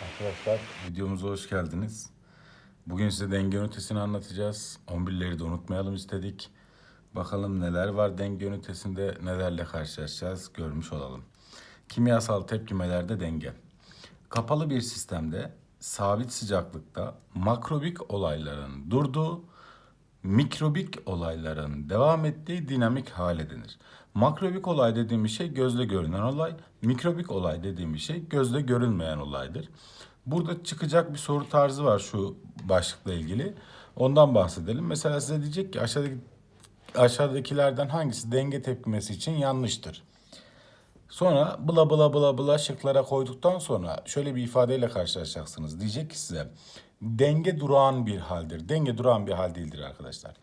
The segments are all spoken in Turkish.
Arkadaşlar videomuza hoş geldiniz. Bugün size denge ünitesini anlatacağız. 11'leri de unutmayalım istedik. Bakalım neler var denge ünitesinde, nelerle karşılaşacağız görmüş olalım. Kimyasal tepkimelerde denge. Kapalı bir sistemde sabit sıcaklıkta makrobik olayların durduğu, mikrobik olayların devam ettiği dinamik hale denir. Makrobik olay dediğimiz şey gözle görünen olay, mikrobik olay dediğimiz şey gözle görünmeyen olaydır. Burada çıkacak bir soru tarzı var şu başlıkla ilgili. Ondan bahsedelim. Mesela size diyecek ki aşağıdaki aşağıdakilerden hangisi denge tepkimesi için yanlıştır? Sonra bla bla bla bla şıklara koyduktan sonra şöyle bir ifadeyle karşılaşacaksınız. Diyecek ki size denge durağan bir haldir. Denge durağan bir hal değildir arkadaşlar.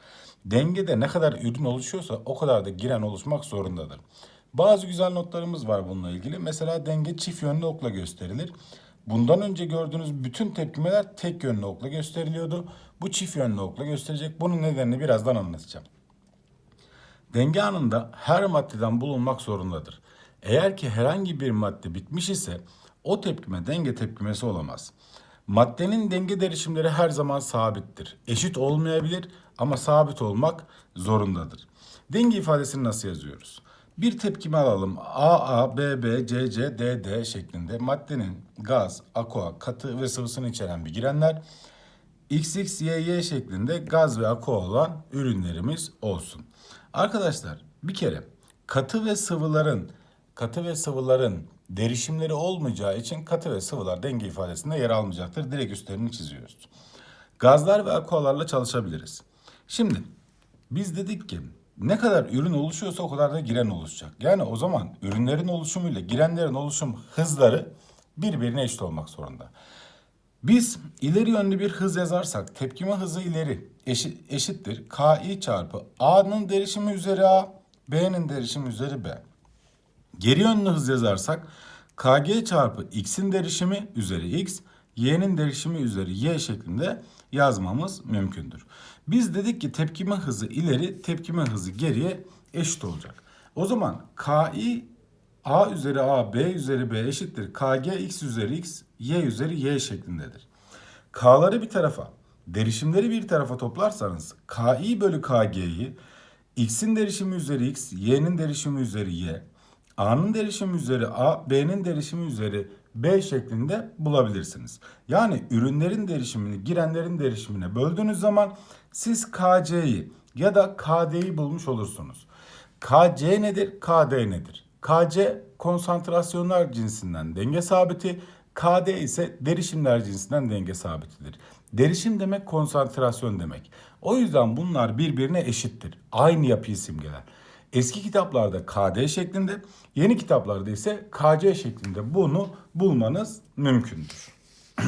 Dengede ne kadar ürün oluşuyorsa o kadar da giren oluşmak zorundadır. Bazı güzel notlarımız var bununla ilgili. Mesela denge çift yönlü okla gösterilir. Bundan önce gördüğünüz bütün tepkimeler tek yönlü okla gösteriliyordu. Bu çift yönlü okla gösterecek. Bunun nedenini birazdan anlatacağım. Denge anında her maddeden bulunmak zorundadır. Eğer ki herhangi bir madde bitmiş ise o tepkime denge tepkimesi olamaz. Maddenin denge derişimleri her zaman sabittir. Eşit olmayabilir ama sabit olmak zorundadır. Denge ifadesini nasıl yazıyoruz? Bir tepkime alalım. AA, BB, CC, DD şeklinde maddenin gaz, aqua, katı ve sıvısını içeren bir girenler XX, YY şeklinde gaz ve aqua olan ürünlerimiz olsun. Arkadaşlar bir kere katı ve sıvıların katı ve sıvıların derişimleri olmayacağı için katı ve sıvılar denge ifadesinde yer almayacaktır. Direkt üstlerini çiziyoruz. Gazlar ve aqualarla çalışabiliriz. Şimdi biz dedik ki ne kadar ürün oluşuyorsa o kadar da giren oluşacak. Yani o zaman ürünlerin oluşumuyla girenlerin oluşum hızları birbirine eşit olmak zorunda. Biz ileri yönlü bir hız yazarsak tepkime hızı ileri eşit, eşittir. Ki çarpı A'nın derişimi üzeri A, B'nin derişimi üzeri B. Geri yönlü hız yazarsak Kg çarpı X'in derişimi üzeri X, Y'nin derişimi üzeri Y şeklinde yazmamız mümkündür. Biz dedik ki tepkime hızı ileri, tepkime hızı geriye eşit olacak. O zaman Ki A üzeri A, B üzeri B eşittir. Kg X üzeri X, Y üzeri Y şeklindedir. K'ları bir tarafa, derişimleri bir tarafa toplarsanız Ki bölü Kg'yi X'in derişimi üzeri X, Y'nin derişimi üzeri Y, A'nın derişimi üzeri A, B'nin derişimi üzeri B şeklinde bulabilirsiniz. Yani ürünlerin derişimini girenlerin derişimine böldüğünüz zaman siz KC'yi ya da KD'yi bulmuş olursunuz. KC nedir? KD nedir? KC konsantrasyonlar cinsinden denge sabiti, KD ise derişimler cinsinden denge sabitidir. Derişim demek konsantrasyon demek. O yüzden bunlar birbirine eşittir. Aynı yapıyı simgeler. Eski kitaplarda KD şeklinde, yeni kitaplarda ise KC şeklinde bunu bulmanız mümkündür.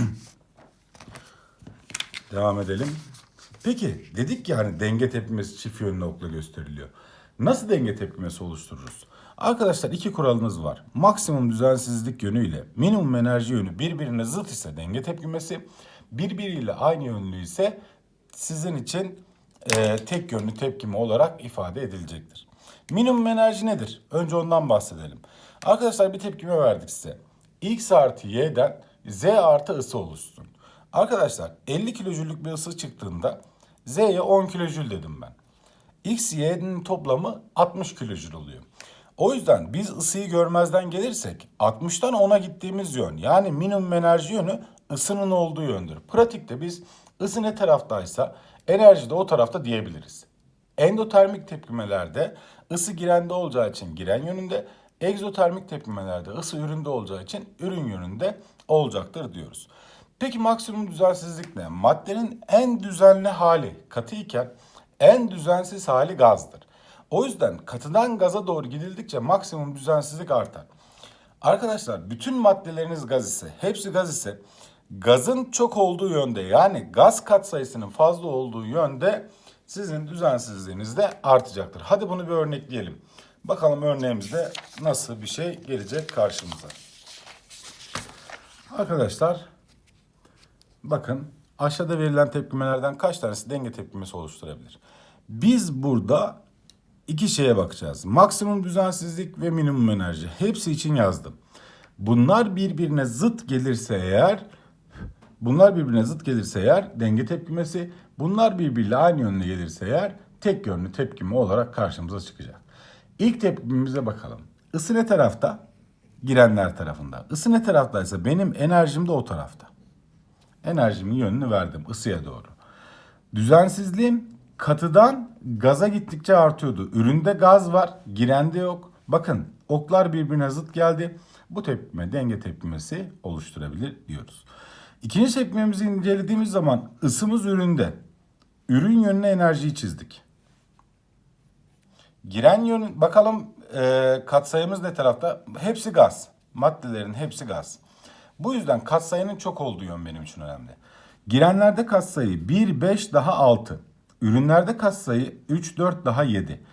Devam edelim. Peki dedik ki hani denge tepkimesi çift yönlü okla gösteriliyor. Nasıl denge tepkimesi oluştururuz? Arkadaşlar iki kuralınız var. Maksimum düzensizlik yönü ile minimum enerji yönü birbirine zıt ise denge tepkimesi, birbiriyle aynı yönlü ise sizin için e, tek yönlü tepkime olarak ifade edilecektir. Minimum enerji nedir? Önce ondan bahsedelim. Arkadaşlar bir tepkime verdik size. X artı Y'den Z artı ısı oluşsun. Arkadaşlar 50 kilojüllük bir ısı çıktığında Z'ye 10 kilojül dedim ben. X, Y'nin toplamı 60 kilojül oluyor. O yüzden biz ısıyı görmezden gelirsek 60'tan 10'a gittiğimiz yön yani minimum enerji yönü ısının olduğu yöndür. Pratikte biz ısı ne taraftaysa enerji de o tarafta diyebiliriz. Endotermik tepkimelerde ısı girende olacağı için giren yönünde, egzotermik tepkimelerde ısı üründe olacağı için ürün yönünde olacaktır diyoruz. Peki maksimum düzensizlik ne? Maddenin en düzenli hali katı iken en düzensiz hali gazdır. O yüzden katıdan gaza doğru gidildikçe maksimum düzensizlik artar. Arkadaşlar bütün maddeleriniz gaz ise, hepsi gaz ise gazın çok olduğu yönde yani gaz katsayısının fazla olduğu yönde sizin düzensizliğiniz de artacaktır. Hadi bunu bir örnekleyelim. Bakalım örneğimizde nasıl bir şey gelecek karşımıza. Arkadaşlar bakın aşağıda verilen tepkimelerden kaç tanesi denge tepkimesi oluşturabilir? Biz burada iki şeye bakacağız. Maksimum düzensizlik ve minimum enerji. Hepsi için yazdım. Bunlar birbirine zıt gelirse eğer Bunlar birbirine zıt gelirse eğer denge tepkimesi, bunlar birbiriyle aynı yönde gelirse eğer tek yönlü tepkime olarak karşımıza çıkacak. İlk tepkimimize bakalım. Isı ne tarafta? Girenler tarafında. Isı ne taraftaysa benim enerjim de o tarafta. Enerjimin yönünü verdim ısıya doğru. Düzensizliğim katıdan gaza gittikçe artıyordu. Üründe gaz var, girende yok. Bakın oklar birbirine zıt geldi. Bu tepkime denge tepkimesi oluşturabilir diyoruz. İkinci tepkimemizi incelediğimiz zaman ısımız üründe. Ürün yönüne enerjiyi çizdik. Giren yön bakalım e, katsayımız ne tarafta? Hepsi gaz. Maddelerin hepsi gaz. Bu yüzden katsayının çok olduğu yön benim için önemli. Girenlerde katsayı 1, 5 daha 6. Ürünlerde katsayı 3, 4 daha 7.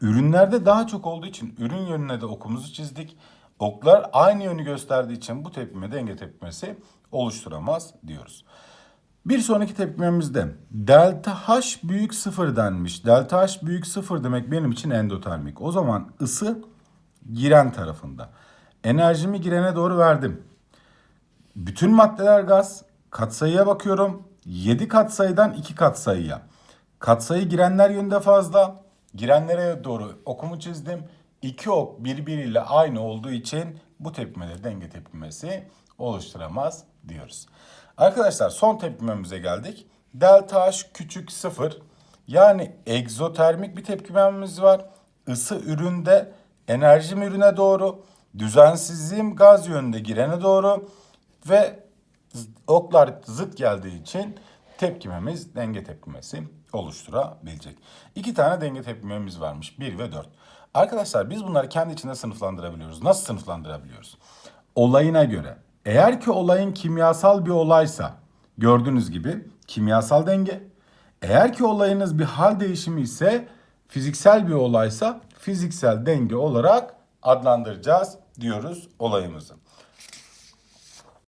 Ürünlerde daha çok olduğu için ürün yönüne de okumuzu çizdik. Oklar aynı yönü gösterdiği için bu tepkime denge tepkimesi oluşturamaz diyoruz. Bir sonraki tepkimemizde delta H büyük sıfır denmiş. Delta H büyük sıfır demek benim için endotermik. O zaman ısı giren tarafında. Enerjimi girene doğru verdim. Bütün maddeler gaz. Katsayıya bakıyorum. 7 katsayıdan 2 katsayıya. Katsayı girenler yönünde fazla. Girenlere doğru okumu çizdim. İki ok birbiriyle aynı olduğu için bu tepkimede denge tepkimesi oluşturamaz diyoruz. Arkadaşlar son tepkimemize geldik. Delta H küçük sıfır. Yani egzotermik bir tepkimemiz var. Isı üründe, enerjim ürüne doğru, düzensizliğim gaz yönünde girene doğru ve oklar zıt geldiği için tepkimemiz denge tepkimesi oluşturabilecek. İki tane denge tepkimemiz varmış. 1 ve 4. Arkadaşlar biz bunları kendi içinde sınıflandırabiliyoruz. Nasıl sınıflandırabiliyoruz? Olayına göre. Eğer ki olayın kimyasal bir olaysa gördüğünüz gibi kimyasal denge. Eğer ki olayınız bir hal değişimi ise fiziksel bir olaysa fiziksel denge olarak adlandıracağız diyoruz olayımızı.